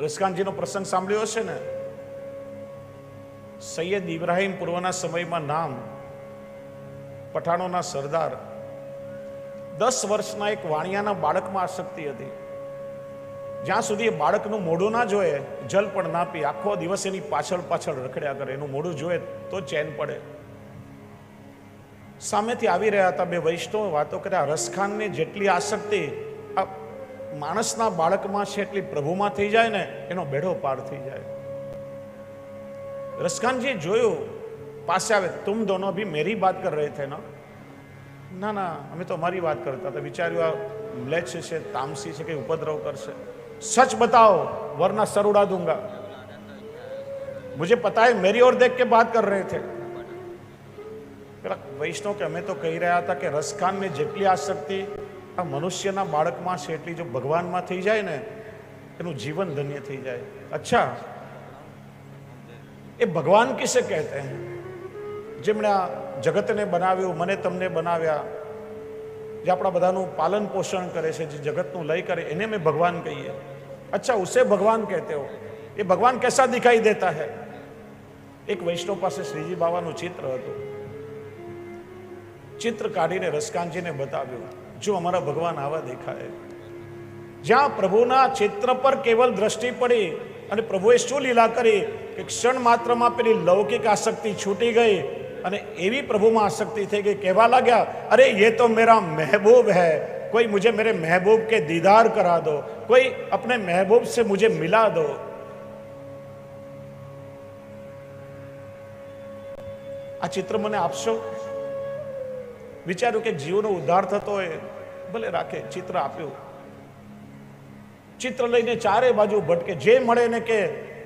રસકાનજીનો પ્રસંગ સાંભળ્યો હશે ને? સૈયદ ઇબ્રાહિમ પૂર્વના સમયમાં નામ, પઠાણોના સરદાર, દસ વર્ષના એક વાણિયાના બાળકમાં આસક્તિ હતી. જ્યાં સુધી એ બાળકનું મોઢું ના જોયે જલ પણ ના પી આખો દિવસ એની પાછળ પાછળ રખડ્યા કરે. એનું મોઢું જોયે તો ચેન પડે. સામેથી આવી રહ્યા હતા બે વૈષ્ણવ વાતો કર્યા. રસખાનને જેટલી આસક્તિ, આ માણસના બાળકમાં છે એટલી પ્રભુમાં થઈ જાય ને, એનો બેડો પાર થઈ જાય. રસખાનજીએ જોયું, પાસે આવે, તુમ દોનો ભી મેરી વાત કર રહે થે ના? ના અમે તો અમારી વાત કરતા હતા. વિચાર્યું, આ મ્લેચ્છ છે, તામસી છે કે ઉપદ્રવ કરશે. સચ બતાવો, વરના સર ઉડા દુંગા. મુજે પતા મેરી ઓર દેખ કે વાત કર રહે થે. પેલા વૈષ્ણવ કે અમે તો કહી રહ્યા હતા કે રસખાન મેં જેટલી આસક્તિ આ મનુષ્યના બાળકમાં છે એટલી જો ભગવાનમાં થઈ જાય ને, એનું જીવન ધન્ય થઈ જાય. અચ્છા. એ ભગવાન કિસે કહેતે હૈ? જેમણે આ જગતને બનાવ્યું, મને તમને બનાવ્યા, જે આપણા બધાનું પાલન પોષણ કરે છે, જે જગતનું લય કરે, એને મેં ભગવાન કહીએ. અચ્છા, ઉસે ભગવાન કહેતે હો? એ ભગવાન કેસા દિખાઈ દેતા હૈ? એક વૈષ્ણવ પાસે શ્રીજી બાબાનું ચિત્ર હતું. ચિત્ર કાઢીને રસકાનજીને બતાવ્યું. જો અમારા ભગવાન આવા દેખાય જ્યાં પ્રભુના ચિત્ર પર કેવલ દ્રષ્ટિ પડી અને પ્રભુએ શું લીલા કરી કે ક્ષણ માત્રમાં પેલી લૌકિક આસક્તિ છૂટી ગઈ અને એવી પ્રભુમાં આસક્તિ થઈ ગઈ કહેવા લાગ્યા અરે ये तो मेरा महबूब है कोई मुझे मेरे महबूब के दीदार करा दो कोई अपने महबूब से मुझे मिला दो આ ચિત્ર મને આપશો વિચાર્યું કે જીવનો ઉદ્ધાર થતો હોય ભલે રાખે ચિત્ર આપ્યું ચિત્ર લઈને ચારે બાજુ ભટકે જે મળે ને કે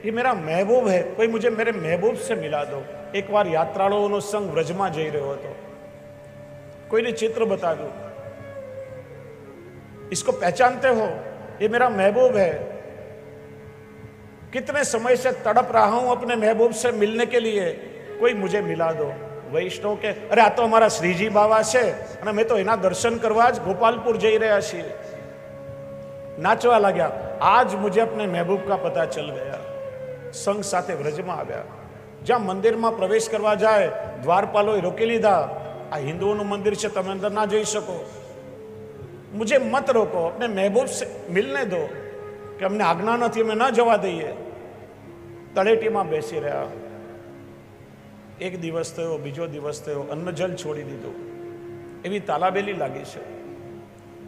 ये मेरा महबूब है कोई मुझे मेरे महबूब से मिला दो એકવાર યાત્રાળુઓનો સંઘ વ્રજમાં જઈ રહ્યો હતો કોઈને ચિત્ર બતાવ્યું इसको पहचानते हो ये मेरा महबूब है कितने समय से तड़प रहा हूं अपने महबूब से मिलने के लिए कोई मुझे मिला दो વૈષ્ણવ કે, અરે, આ તો અમારા શ્રીજી બાવા છે, અને મેં તો એના દર્શન કરવા જ ગોપાલપુર જઈ રહ્યા છીએ. નાચવા લાગ્યા. આજ મુજબને મહેબૂબ કા પતા ચલ ગયા. સંઘ સાથે વ્રજમાં આવ્યા. જ્યાં મંદિરમાં પ્રવેશ કરવા જાય, દ્વારપાલોએ રોકી લીધા. આ હિન્દુઓનું મંદિર છે, તમે અંદર ના જઈ શકો. મુજે મત રોકો અપને મહેબૂબ મિલને દો, કે અમને આજ્ઞા નથી, અમે ન જવા દઈએ. તળેટીમાં બેસી રહ્યા. એક દિવસ થયો, બીજો દિવસ થયો અન્ન જલ છોડી દીધું. એવી તાલાબેલી લાગી છે.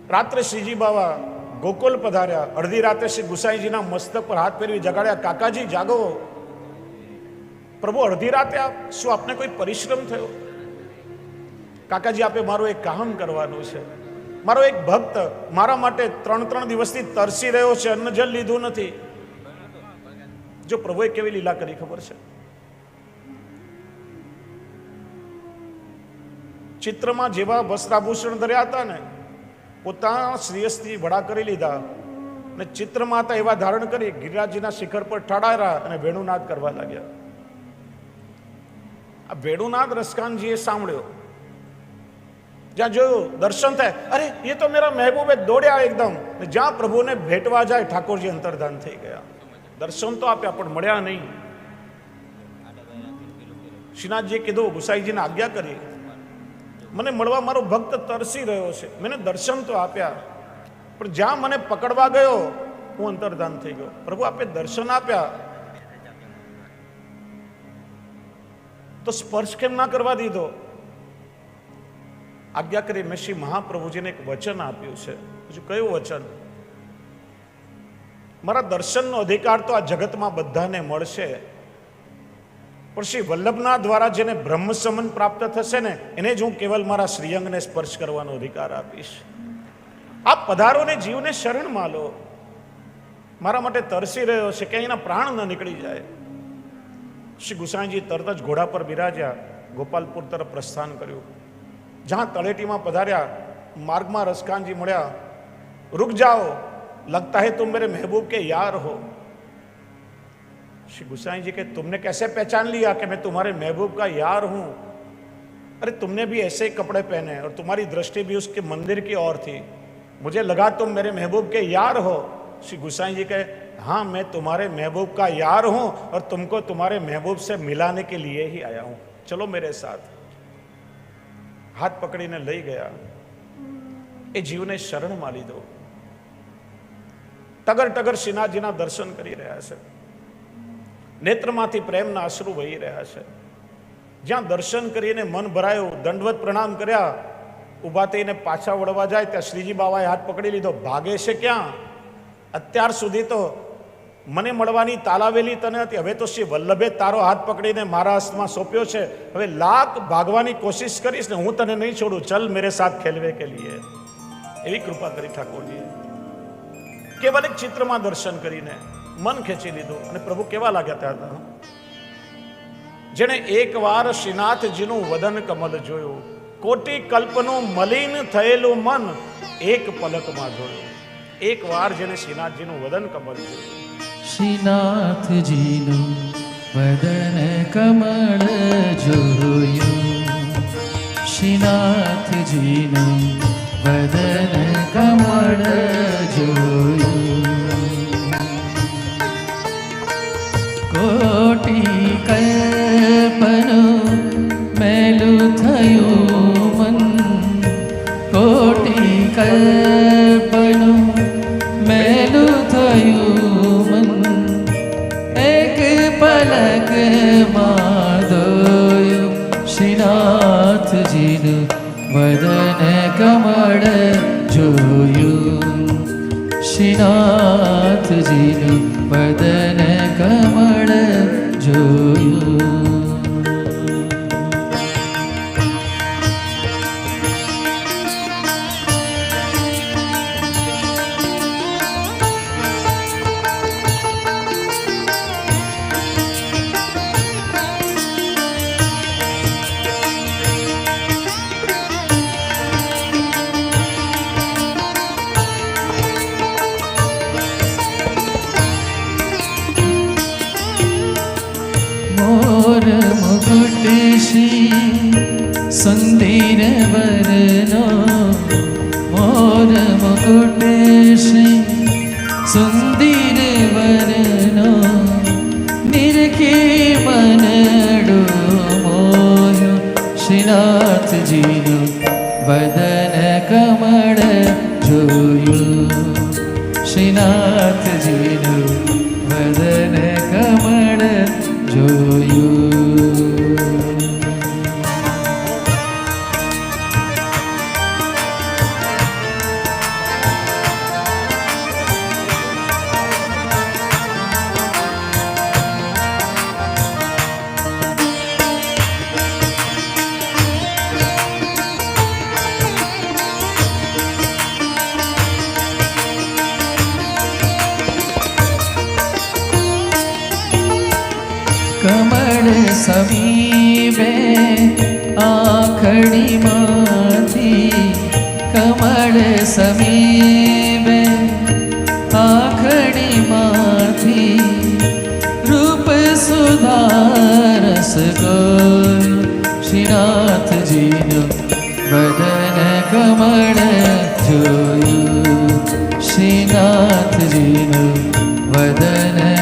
રાત્રે શ્રીજી બાવા ગોકુલ પધાર્યા. અડધી રાત્રે શ્રી ગુસાઈજીના મસ્તક પર હાથ ફેરવી જગાડ્યા, કાકાજી, જાગો. પ્રભુ, અડધી રાતે આપ, શું આપને કોઈ પરિશ્રમ થયો? કાકાજી, આપે મારું એક કામ કરવાનું છે. મારો એક ભક્ત મારા માટે ત્રણ ત્રણ દિવસથી તરસી રહ્યો છે અન્ન જલ લીધું નથી. જો પ્રભુએ કેવી લીલા કરી ખબર છે? ચિત્રમાં જેવા વસ્ત્રાભૂષણ ધર્યા હતા ને, પોતાના શ્રેયસથી વડા કરી લીધા અને ચિત્રમાં હતા એવા ધારણ કરી ગિરિરાજજીના શિખર પર ઠાડાયા અને વેણુનાદ કરવા લાગ્યા. આ વેણુનાદ રસકાનજીએ સાંભળ્યો. જ્યાં જોયું, દર્શન થાય. અરે, એ તો મેરા મહેબૂબે દોડ્યા એકદમ. જ્યાં પ્રભુને ભેટવા જાય, ઠાકોરજી અંતર્ધાન થઈ ગયા. દર્શન તો આપ્યા, પણ મળ્યા નહીં. શ્રીનાથજીએ કીધું, ગુસાઈજીને આજ્ઞા કરી. મને મળવા મારો ભક્ત તરસી રહ્યો છે. મને દર્શન તો આપ્યા, પણ જ્યાં મને પકડવા ગયો, હું અંતર્ધાન થઈ ગયો. પ્રભુ આપે દર્શન આપ્યા. તો સ્પર્શ કેમ ના કરવા દીધો? આજ્ઞા કરી મેં શ્રી મહાપ્રભુજીને એક વચન આપ્યું છે. હજુ કયું વચન? મારા દર્શનનો અધિકાર તો આ જગતમાં બધાને મળશે. પણ શ્રી વલ્લભના દ્વારા જેને બ્રહ્મ પ્રાપ્ત થશે ને, એને જ હું કેવલ મારા શ્રીઅંગને સ્પર્શ કરવાનો અધિકાર આપીશ. આ પધારોને જીવને શરણ માલો. મારા માટે તરસી રહ્યો છે કે એના પ્રાણ ન નીકળી જાય. શ્રી ગુસાઈજી તરત જ ઘોડા પર બિરાજ્યા, ગોપાલપુર તરફ પ્રસ્થાન કર્યું. જ્યાં તળેટીમાં પધાર્યા, માર્ગમાં રસકાનજી મળ્યા, રૂક જાઓ, લગતા હે તું મેરે મહેબૂબ કે યાર હો. श्री गुसाई जी के तुमने कैसे पहचान लिया कि मैं तुम्हारे महबूब का यार हूं अरे तुमने भी ऐसे ही कपड़े पहने और तुम्हारी दृष्टि भी उसके मंदिर की ओर थी मुझे लगा तुम मेरे महबूब के यार हो श्री गुसाई जी कहे हाँ मैं तुम्हारे महबूब का यार हूं और तुमको तुम्हारे महबूब से मिलाने के लिए ही आया हूं चलो मेरे साथ હાથ પકડીને લઈ ગયા એ જીવને શરણમાં લીધો ટગર ટગર શ્રીનાથજીના દર્શન કરી રહ્યા છે નેત્રમાંથી પ્રેમના અશ્રુ વહી રહ્યા છે. જ્યાં દર્શન કરીને મન ભરાયું, દંડવત પ્રણામ કર્યા, ઊભા થઈને પાછા વળવા જાય, ત્યાં શ્રીજી બાબાએ હાથ પકડી લીધો. ભાગે છે ક્યાં? અત્યાર સુધી તો મને મળવાની તાલાવેલી તને હતી. હવે તો શ્રી વલ્લભે તારો હાથ પકડીને મારા હસ્તમાં સોંપ્યો છે. હવે લાખ ભાગવાની કોશિશ કરીશ ને હું તને નહીં છોડું. ચલ મેરે સાથ ખેલવે કે લીએ. એવી કૃપા કરી ઠાકોરજીએ. કેવલ એક ચિત્રમાં દર્શન કરીને મન ખેંચી લીધું અને પ્રભુ કેવા લાગ્યા ત્યાં જેણે એકવાર શ્રીનાથજીનું વદન કમલ જોયું. કોટી કલ્પનું મલિન થયેલું મન એક પલકમાં જોયું. એકવાર જેણે શ્રીનાથજીનું વદન કમલ જોયું. શ્રીનાથજીનું વદન કમળ જોયું. શ્રીનાથજીનું पद कमल जो મોર મુકુટ શ્રી સુંદર વરનો મોર મુકુટ શ્રી સુંદર વરનો નિરખી મનડો મોયો શ્રીનાથજીનું જોયું કમળ સમીપે આખડીમાંથી કમળ સમીપે આખડીમાંથી રૂપ સુધારસ ગોય શ્રીનાથજીનું વદન કમળ જોયું શ્રીનાથજીનું વદન